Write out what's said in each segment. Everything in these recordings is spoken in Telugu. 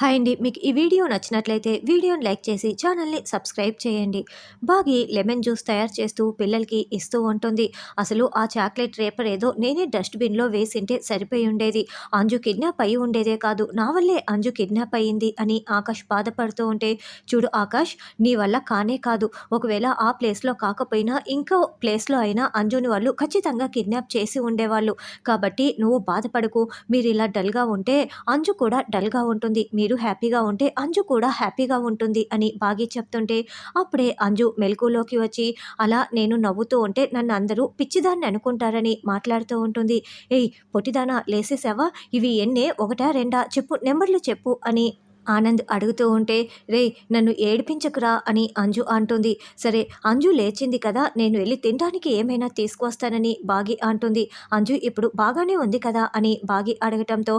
హాయ్ అండి మీకు ఈ వీడియో నచ్చినట్లయితే వీడియోని లైక్ చేసి ఛానల్ని సబ్స్క్రైబ్ చేయండి. బాగి లెమన్ జ్యూస్ తయారు చేస్తూ పిల్లలకి ఇస్తూ ఉంటుంది. అసలు ఆ చాక్లెట్ రేపర్ ఏదో నేనే డస్ట్బిన్లో వేసింటే సరిపోయి ఉండేది. అంజు కిడ్నాప్ అయి ఉండేదే కాదు నా వల్లే అంజు కిడ్నాప్ అయ్యింది అని ఆకాష్ బాధపడుతూ ఉంటే చూడు ఆకాష్ నీ వల్ల కానే కాదు. ఒకవేళ ఆ ప్లేస్లో కాకపోయినా ఇంకో ప్లేస్లో అయినా అంజుని వాళ్ళు ఖచ్చితంగా కిడ్నాప్ చేసి ఉండేవాళ్ళు. కాబట్టి నువ్వు బాధపడకు మీరు ఇలా డల్గా ఉంటే అంజు కూడా డల్గా ఉంటుంది. మీరు హ్యాపీగా ఉంటే అంజు కూడా హ్యాపీగా ఉంటుంది అని బాగి చెప్తుంటే అప్పుడే అంజు మెలకులోకి వచ్చి అలా నేను నవ్వుతూ ఉంటే నన్ను అందరూ పిచ్చిదాన్ని అనుకుంటారని మాట్లాడుతూ ఉంటుంది. ఏయ్ పొట్టిదానా లేసేసావా? ఇవి ఎన్నే? ఒకటా? రెండా? చెప్పు నెంబర్లు చెప్పు అని ఆనంద్ అడుగుతూ ఉంటే రే నన్ను ఏడిపించకురా అని అంజు అంటుంది. సరే అంజు లేచింది కదా నేను వెళ్ళి తినడానికి ఏమైనా తీసుకొస్తానని బాగి అంటుంది. అంజు ఇప్పుడు బాగానే ఉంది కదా అని బాగి అడగటంతో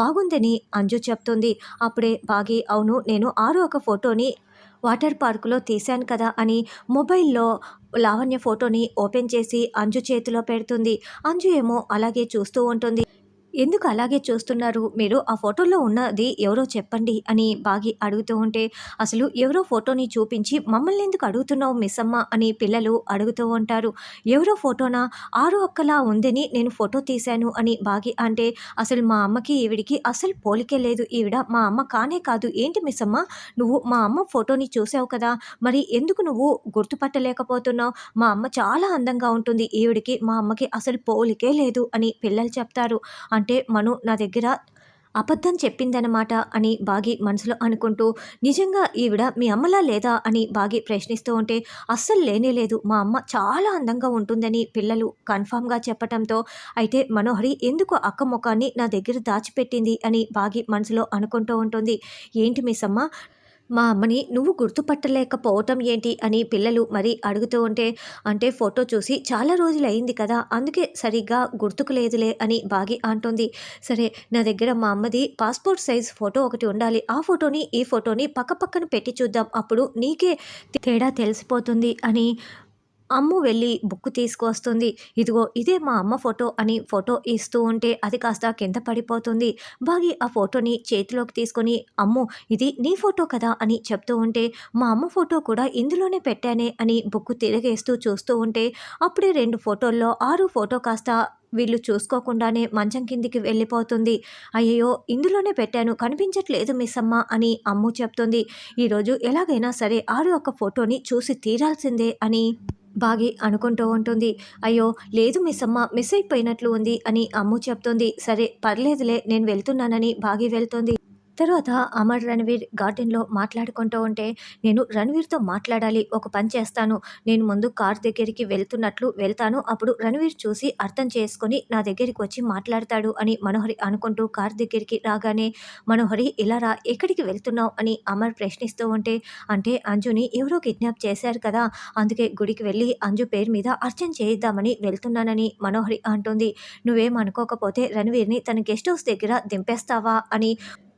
బాగుందని అంజు చెప్తుంది. అప్పుడే బాగి అవును నేను ఆరు ఒక ఫోటోని వాటర్ పార్కులో తీశాను కదా అని మొబైల్లో లావణ్య ఫోటోని ఓపెన్ చేసి అంజు చేతిలో పెడుతుంది. అంజు ఏమో అలాగే చూస్తూ ఉంటుంది. ఎందుకు అలాగే చూస్తున్నారు? మీరు ఆ ఫోటోలో ఉన్నది ఎవరో చెప్పండి అని బాగి అడుగుతూ ఉంటే అసలు ఎవరో ఫోటోని చూపించి మమ్మల్ని ఎందుకు అడుగుతున్నావు మిస్ అమ్మ అని పిల్లలు అడుగుతూ ఉంటారు. ఎవరో ఫోటోనా? ఆరు ఒక్కలా ఉందని నేను ఫోటో తీశాను అని బాగి అంటే అసలు మా అమ్మకి ఈవిడికి అసలు పోలికే లేదు. ఈవిడ మా అమ్మ కానే కాదు. ఏంటి మిస్ అమ్మ నువ్వు మా అమ్మ ఫోటోని చూసావు కదా? మరి ఎందుకు నువ్వు గుర్తుపట్టలేకపోతున్నావు? మా అమ్మ చాలా అందంగా ఉంటుంది. ఈవిడికి మా అమ్మకి అసలు పోలికే లేదు అని పిల్లలు చెప్తారు. అంటే అంటే మను నా దగ్గర అబద్ధం చెప్పిందనమాట అని బాగి మనసులో అనుకుంటూ నిజంగా ఈవిడ మీ అమ్మలా లేదా? అని బాగి ప్రశ్నిస్తూ ఉంటే అస్సలు లేనే లేదు. మా అమ్మ చాలా అందంగా ఉంటుందని పిల్లలు కన్ఫామ్గా చెప్పటంతో అయితే మనోహరి ఎందుకు అక్క ముఖాన్ని నా దగ్గర దాచిపెట్టింది? అని బాగి మనసులో అనుకుంటూ ఉంటుంది. ఏంటి మిస్ అమ్మ? మా అమ్మని నువ్వు గుర్తుపట్టలేకపోవటం ఏంటి అని పిల్లలు మరీ అడుగుతూ ఉంటే అంటే ఫోటో చూసి చాలా రోజులు అయింది కదా అందుకే సరిగ్గా గుర్తుకు లేదులే అని బాగి అంటుంది. సరే నా దగ్గర మా అమ్మది పాస్పోర్ట్ సైజ్ ఫోటో ఒకటి ఉండాలి. ఆ ఫోటోని ఈ ఫోటోని పక్కపక్కన పెట్టి చూద్దాం. అప్పుడు నీకే తేడా తెలిసిపోతుంది అని అమ్ము వెళ్ళి బుక్ తీసుకువస్తుంది. ఇదిగో ఇదే మా అమ్మ ఫోటో అని ఫోటో ఇస్తూ ఉంటే అది కాస్త కింద పడిపోతుంది. బాగి ఆ ఫోటోని చేతిలోకి తీసుకొని అమ్ము ఇది నీ ఫోటో కదా అని చెప్తూ ఉంటే మా అమ్మ ఫోటో కూడా ఇందులోనే పెట్టానే అని బుక్ తిరగేస్తూ చూస్తూ ఉంటే అప్పుడే రెండు ఫోటోల్లో ఆరు ఫోటో కాస్త వీళ్ళు చూసుకోకుండానే మంచం కిందికి వెళ్ళిపోతుంది. అయ్యయ్యో ఇందులోనే పెట్టాను కనిపించట్లేదు మిస్ అమ్మ అని అమ్ము చెప్తుంది. ఈరోజు ఎలాగైనా సరే ఆరు ఒక ఫోటోని చూసి తీరాల్సిందే అని బాగి అనుకుంటూ ఉంటుంది. అయ్యో లేదు మిస్ అమ్మ మిస్ అయిపోయినట్లు ఉంది అని అమ్ము చెప్తుంది. సరే పర్లేదులే నేను వెళ్తున్నానని బాగి వెళ్తుంది. తర్వాత అమర్ రణవీర్ గార్డెన్లో మాట్లాడుకుంటూ ఉంటే నేను రణవీర్తో మాట్లాడాలి ఒక పని చేస్తాను. నేను ముందు కార్ దగ్గరికి వెళ్తున్నట్లు వెళ్తాను. అప్పుడు రణవీర్ చూసి అర్థం చేసుకొని నా దగ్గరికి వచ్చి మాట్లాడతాడు అని మనోహరి అనుకుంటూ కార్ దగ్గరికి రాగానే మనోహరి ఇలా రా ఎక్కడికి వెళ్తున్నావు? అని అమర్ ప్రశ్నిస్తూ ఉంటే అంటే అంజుని ఎవరో కిడ్నాప్ చేశారు కదా అందుకే గుడికి వెళ్ళి అంజు పేరు మీద అర్చన చేయిద్దామని వెళ్తున్నానని మనోహరి అంటుంది. నువ్వేం అనుకోకపోతే రణవీర్ని తన గెస్ట్ హౌస్ దగ్గర దింపేస్తావా? అని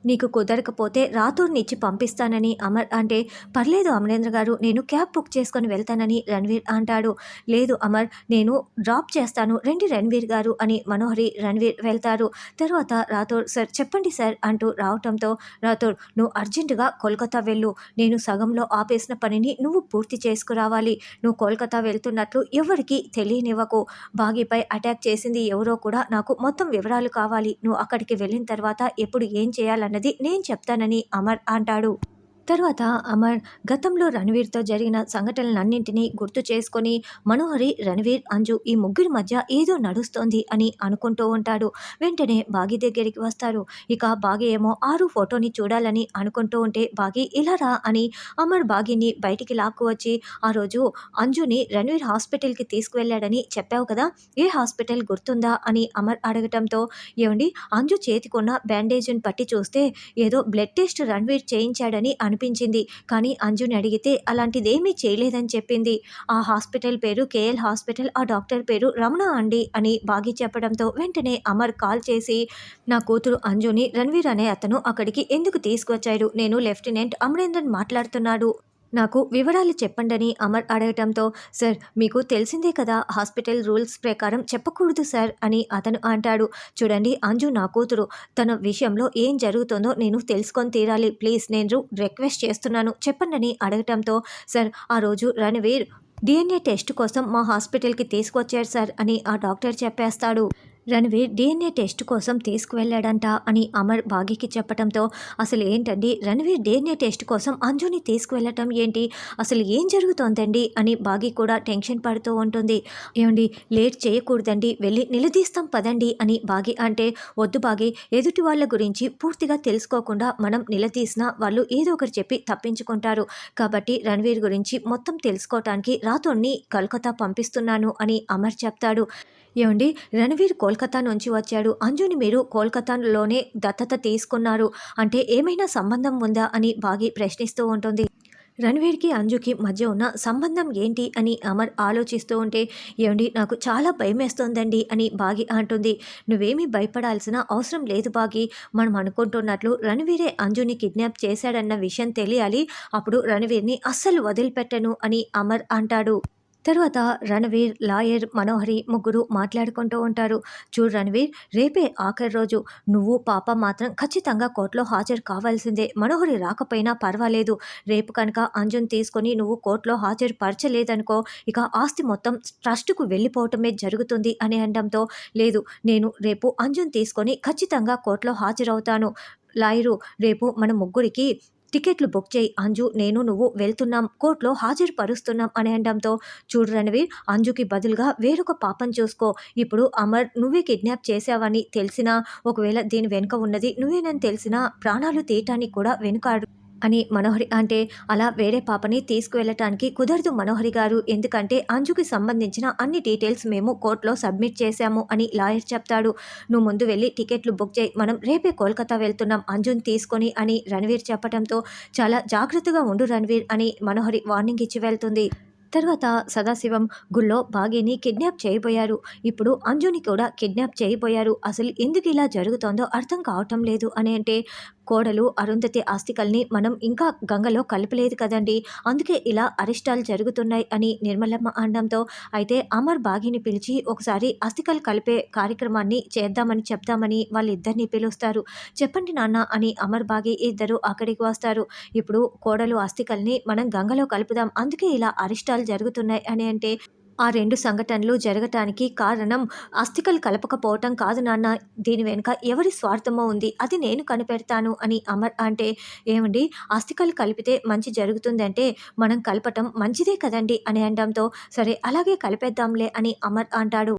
నీకు కుదరకపోతే రాతూర్ని ఇచ్చి పంపిస్తానని అమర్ అంటే పర్లేదు అమరేంద్ర గారు నేను క్యాబ్ బుక్ చేసుకొని వెళ్తానని రణ్వీర్ అంటాడు. లేదు అమర్ నేను డ్రాప్ చేస్తాను. రండి రణ్వీర్ గారు అని మనోహరి రణ్వీర్ వెళ్తారు. తర్వాత రాథోర్ సార్ చెప్పండి సార్ అంటూ రావటంతో రాథోర్ నువ్వు అర్జెంటుగా కోల్కతా వెళ్ళు. నేను సగంలో ఆపేసిన పనిని నువ్వు పూర్తి చేసుకురావాలి. నువ్వు కోల్కతా వెళ్తున్నట్లు ఎవరికి తెలియనివ్వకు. బాగీపై అటాక్ చేసింది ఎవరో కూడా నాకు మొత్తం వివరాలు కావాలి. నువ్వు అక్కడికి వెళ్ళిన తర్వాత ఎప్పుడు ఏం చేయాలని అన్నది నేను చెప్తానని అమర్ అంటాడు. తర్వాత అమర్ గతంలో రణవీర్తో జరిగిన సంఘటనలన్నింటినీ గుర్తు చేసుకొని మనోహరి రణవీర్ అంజు ఈ ముగ్గురి మధ్య ఏదో నడుస్తోంది అని అనుకుంటూ ఉంటాడు. వెంటనే బాగి దగ్గరికి వస్తారు. ఇక బాగి ఏమో ఆరు ఫోటోని చూడాలని అనుకుంటూ ఉంటే బాగి ఇలా రా అని అమర్ బాగిని బయటికి లాక్కు వచ్చి ఆ రోజు అంజుని రణవీర్ హాస్పిటల్కి తీసుకువెళ్ళాడని చెప్పావు కదా ఏ హాస్పిటల్ గుర్తుందా అని అమర్ అడగటంతో ఏమండి అంజు చేతికున్న బ్యాండేజ్ని పట్టి చూస్తే ఏదో బ్లడ్ టెస్ట్ రణవీర్ చేయించాడని అనిపించింది కానీ అంజుని అడిగితే అలాంటిదేమీ చేయలేదని చెప్పింది. ఆ హాస్పిటల్ పేరు కేఎల్ హాస్పిటల్ ఆ డాక్టర్ పేరు రమణ అండి అని బాగి చెప్పడంతో వెంటనే అమర్ కాల్ చేసి నా కూతురు అంజుని రణవీర్ అనే అతను అక్కడికి ఎందుకు తీసుకొచ్చాడు? నేను లెఫ్టినెంట్ అమరేంద్రన్ మాట్లాడుతున్నాడు. నాకు వివరాలు చెప్పండని అమర్ అడగటంతో సార్ మీకు తెలిసిందే కదా హాస్పిటల్ రూల్స్ ప్రకారం చెప్పకూడదు సార్ అని అతను అంటాడు. చూడండి అంజు నా కూతురు. తన విషయంలో ఏం జరుగుతుందో నేను తెలుసుకొని తీరాలి. ప్లీజ్ నేను రిక్వెస్ట్ చేస్తున్నాను. చెప్పండని అడగటంతో సార్ ఆ రోజు రణవీర్ డిఎన్ఏ టెస్ట్ కోసం మా హాస్పిటల్కి తీసుకొచ్చారు సార్ అని ఆ డాక్టర్ చెప్పేస్తాడు. రణవీర్ డిఎన్ఏ టెస్ట్ కోసం తీసుకువెళ్ళాడంట అని అమర్ బాగీకి చెప్పడంతో అసలు ఏంటండి రణవీర్ డిఎన్ఏ టెస్ట్ కోసం అంజుని తీసుకువెళ్ళటం ఏంటి? అసలు ఏం జరుగుతోందండి? అని బాగీ కూడా టెన్షన్ పడుతూ ఉంటుంది. ఏమండి లేట్ చేయకూడదండి వెళ్ళి నిలదీస్తాం పదండి అని బాగి అంటే వద్దు బాగి ఎదుటి వాళ్ళ గురించి పూర్తిగా తెలుసుకోకుండా మనం నిలదీసినా వాళ్ళు ఏదో ఒకటి చెప్పి తప్పించుకుంటారు. కాబట్టి రణవీర్ గురించి మొత్తం తెలుసుకోవటానికి రాతోణ్ణి కలకత్తా పంపిస్తున్నాను అని అమర్ చెప్తాడు. ఏమండి? రణవీర్ కోల్కతా నుంచి వచ్చాడు. అంజుని మీరు కోల్కతాలోనే దత్తత తీసుకున్నారు. అంటే ఏమైనా సంబంధం ఉందా అని బాగి ప్రశ్నిస్తూ ఉంటుంది. రణవీర్కి అంజుకి మధ్య ఉన్న సంబంధం ఏంటి అని అమర్ ఆలోచిస్తూ ఉంటే ఏమండి నాకు చాలా భయమేస్తోందండి అని బాగి అంటుంది. నువ్వేమీ భయపడాల్సిన అవసరం లేదు బాగి. మనం అనుకుంటున్నట్లు రణవీరే అంజుని కిడ్నాప్ చేశాడన్న విషయం తెలియాలి. అప్పుడు రణవీర్ని అస్సలు వదిలిపెట్టను అని అమర్ అంటాడు. తర్వాత రణవీర్ లాయర్ మనోహరి ముగ్గురు మాట్లాడుకుంటూ ఉంటారు. చూడు రణవీర్ రేపే ఆఖరి రోజు. నువ్వు పాప మాత్రం ఖచ్చితంగా కోర్టులో హాజరు కావాల్సిందే. మనోహరి రాకపోయినా పర్వాలేదు. రేపు కనుక అంజున్ తీసుకొని నువ్వు కోర్టులో హాజరు పరచలేదనుకో ఇక ఆస్తి మొత్తం ట్రస్ట్కు వెళ్ళిపోవటమే జరుగుతుంది అని అనడంతో లేదు నేను రేపు అంజున్ తీసుకొని ఖచ్చితంగా కోర్టులో హాజరవుతాను. లాయరు రేపు మన ముగ్గురికి టికెట్లు బుక్ చేయి అంజు. నేను నువ్వు వెళ్తున్నాం కోర్టులో హాజరు పరుస్తున్నాం అని అనడంతో చూడు రణవీర్ అంజుకి బదులుగా వేరొక పాపం చూసుకో. ఇప్పుడు అమర్ నువ్వే కిడ్నాప్ చేసావని తెలిసినా ఒకవేళ దీని వెనుక ఉన్నది నువ్వేనని తెలిసినా ప్రాణాలు తీయటానికి కూడా వెనుకాడు. అని మనోహరి అంటే అలా వేరే పాపని తీసుకువెళ్ళటానికి కుదరదు మనోహరి గారు. ఎందుకంటే అంజుకి సంబంధించిన అన్ని డీటెయిల్స్ మేము కోర్టులో సబ్మిట్ చేశాము అని లాయర్ చెప్తాడు. నువ్వు ముందు వెళ్ళి టికెట్లు బుక్ చేయి. మనం రేపే కోల్కతా వెళ్తున్నాం అంజుని తీసుకొని అని రణవీర్ చెప్పడంతో చాలా జాగ్రత్తగా ఉండు రణవీర్ అని మనోహరి వార్నింగ్ ఇచ్చి వెళ్తుంది. తర్వాత సదాశివం గుళ్ళో బాగీని కిడ్నాప్ చేయబోయారు. ఇప్పుడు అంజుని కూడా కిడ్నాప్ చేయబోయారు. అసలు ఎందుకు ఇలా జరుగుతోందో అర్థం కావటం లేదు అని అంటే కోడలు అరుంధతి ఆస్తికల్ని మనం ఇంకా గంగలో కలపలేదు కదండి. అందుకే ఇలా అరిష్టాలు జరుగుతున్నాయి అని నిర్మలమ్మ అనడంతో అయితే అమర్ బాగిని పిలిచి ఒకసారి అస్థికలు కలిపే కార్యక్రమాన్ని చేద్దామని చెప్దామని వాళ్ళిద్దరిని పిలుస్తారు. చెప్పండి నాన్న అని అమర్ బాగి ఇద్దరు అక్కడికి వస్తారు. ఇప్పుడు కోడలు అస్థికల్ని మనం గంగలో కలుపుదాం. అందుకే ఇలా అరిష్టాలు జరుగుతున్నాయి అని అంటే ఆ రెండు సంఘటనలు జరగటానికి కారణం అస్థికలు కలపకపోవటం కాదు నాన్న. దీని వెనుక ఎవరి స్వార్థమో ఉంది. అది నేను కనిపెడతాను అని అమర్ అంటే ఏమండి? అస్థికలు కలిపితే మంచి జరుగుతుందంటే మనం కలపటం మంచిదే కదండి అని అనడంతో సరే అలాగే కలిపేద్దాంలే అని అమర్ అంటాడు.